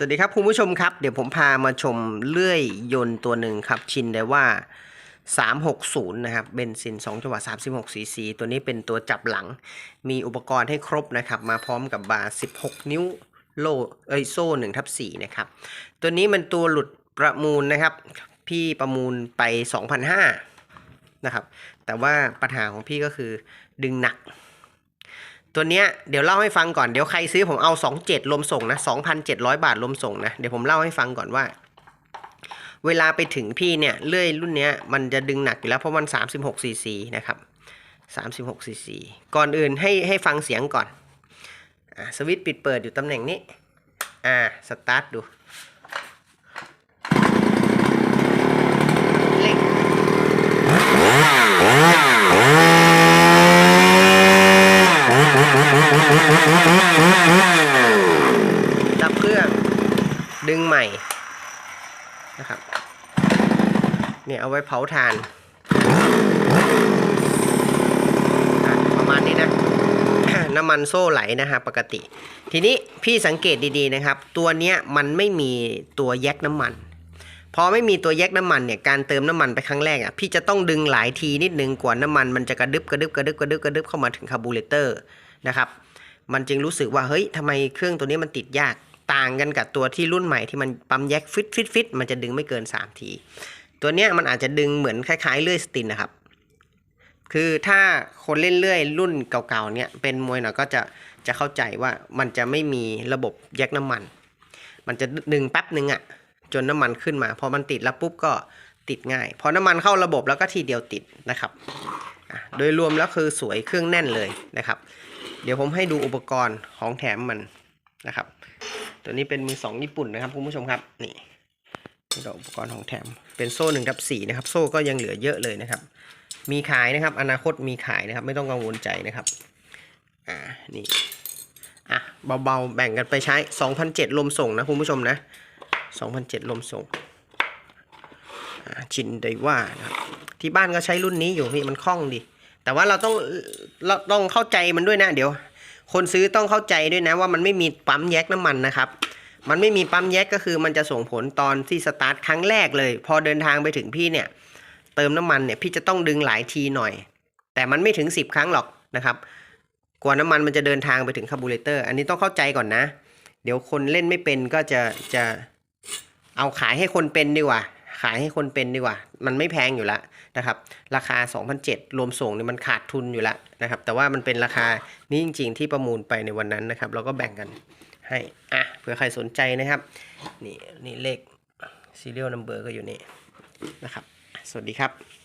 สวัสดีครับคุณผู้ชมครับ เดี๋ยวผมพามาชมเลื่อยยนต์ตัวหนึ่งครับชินได้ว่า 360 นะครับเบนซิน 2 จังหวะ36 ซีซี ตัวนี้เป็นตัวจับหลัง มีอุปกรณ์ให้ครบนะครับ มาพร้อมกับบาร์ 16 นิ้วโลเอ้ยโซ่1ทับ4นะครับ ตัวนี้มันตัวหลุดประมูลนะครับ พี่ประมูลไป 2,500นะครับ แต่ว่าปัญหาของพี่ก็คือดึงหนัก ตัวเนี้ยเดี๋ยวเล่าให้ฟังก่อนเดี๋ยวใครซื้อผมเอา 27รวมส่งนะ2,700 บาทรวมส่งนะเดี๋ยวผมเล่าให้ฟังก่อนว่า เวลาไปถึงพี่เนี่ยเลื่อยรุ่นเนี้ยมันจะดึงหนักอยู่แล้วเพราะมัน 36ซีซีนะครับ36ซีซีก่อนอื่นให้ให้ฟังเสียงก่อนอ่าสวิตช์ปิดเปิดอยู่ตำแหน่งนี้อ่าสตาร์ทดูเร่ง ดับเครื่อง ดึงใหม่นะครับเนี่ยเอาไว้เผาถ่านประมาณนี้นะน้ำมันโซ่ไหลนะฮะปกติ ทีนี้พี่สังเกตดีๆนะครับ ตัวเนี้ยมันไม่มีตัวแยกน้ำมันพอไม่มีตัวแยกน้ำมันเนี่ยการเติมน้ำมันไปครั้งแรกอะพี่จะต้องดึงหลายทีนิดนึงกว่าน้ำมันมันจะกระดึบกระดึบกระดึบกระดึบกระดึบเข้ามาถึงคาร์บูเรเตอร์นะครับมันจึงรู้สึกว่าเฮ้ยทำไมเครื่องตัวนี้มันติดยาก ต่างกันกับตัวที่รุ่นใหม่ที่มันปั๊มแยกฟิตฟิตฟิตมันจะดึงไม่เกิน 3 ที ตัวเนี้ยมันอาจจะดึงเหมือนคล้ายๆเลื่อยสตินนะครับ คือถ้าคนเล่นเลื่อยรุ่นเก่าๆเนี่ยเป็นมวยหน่อยก็จะจะเข้าใจว่ามันจะไม่มีระบบแยกน้ำมัน มันจะดึงแป๊บหนึ่งอะจนน้ำมันขึ้นมาพอมันติดแล้วปุ๊บก็ติดง่าย พอน้ำมันเข้าระบบแล้วก็ทีเดียวติดนะครับ โดยรวมแล้วคือสวยเครื่องแน่นเลยนะครับ เดี๋ยวผมให้ดูอุปกรณ์ของแถมมันนะครับ ตัวนี้เป็นมือสองญี่ปุ่นนะครับคุณผู้ชมครับนี่นี่ก็อุปกรณ์ของแถมเป็นโซ่หนึ่งทับสี่นะครับ โซ่ก็ยังเหลือเยอะเลยนะครับ มีขายนะครับ อนาคตมีขายนะครับ ไม่ต้องกังวลใจนะครับอ่านี่อะเบาๆแบ่งกันไปใช้2,007ลมส่งนะคุณผู้ชมนะ2,007ลมส่งชินไดว่านะครับที่บ้านก็ใช้รุ่นนี้อยู่พี่มันคล่องดี แต่ว่าเราต้องเราต้องเข้าใจมันด้วยนะเดี๋ยว คนซื้อต้องเข้าใจด้วยนะว่ามันไม่มีปั๊มแยกน้ำมันนะครับ มันไม่มีปั๊มแยกก็คือมันจะส่งผลตอนที่สตาร์ทครั้งแรกเลย พอเดินทางไปถึงพี่เนี่ย เติมน้ำมันเนี่ยพี่จะต้องดึงหลายทีหน่อย แต่มันไม่ถึง 10 ครั้งหรอกนะครับ กว่าน้ำมันมันจะเดินทางไปถึงคาบูเรเตอร์ อันนี้ต้องเข้าใจก่อนนะ เดี๋ยวคนเล่นไม่เป็นก็จะจะเอาขายให้คนเป็นดีกว่า ขายให้คนเป็นดีกว่า มันไม่แพงอยู่แล้วนะครับ ราคา 2,007รวมส่งเนี่ยมันขาดทุนอยู่แล้วนะครับ แต่ว่ามันเป็นราคานี้จริง ๆ ที่ประมูลไปในวันนั้นนะครับเราก็แบ่งกันให้อะเผื่อใครสนใจนะครับ นี่นี่เลข serial number ก็อยู่นี่นะครับ สวัสดีครับ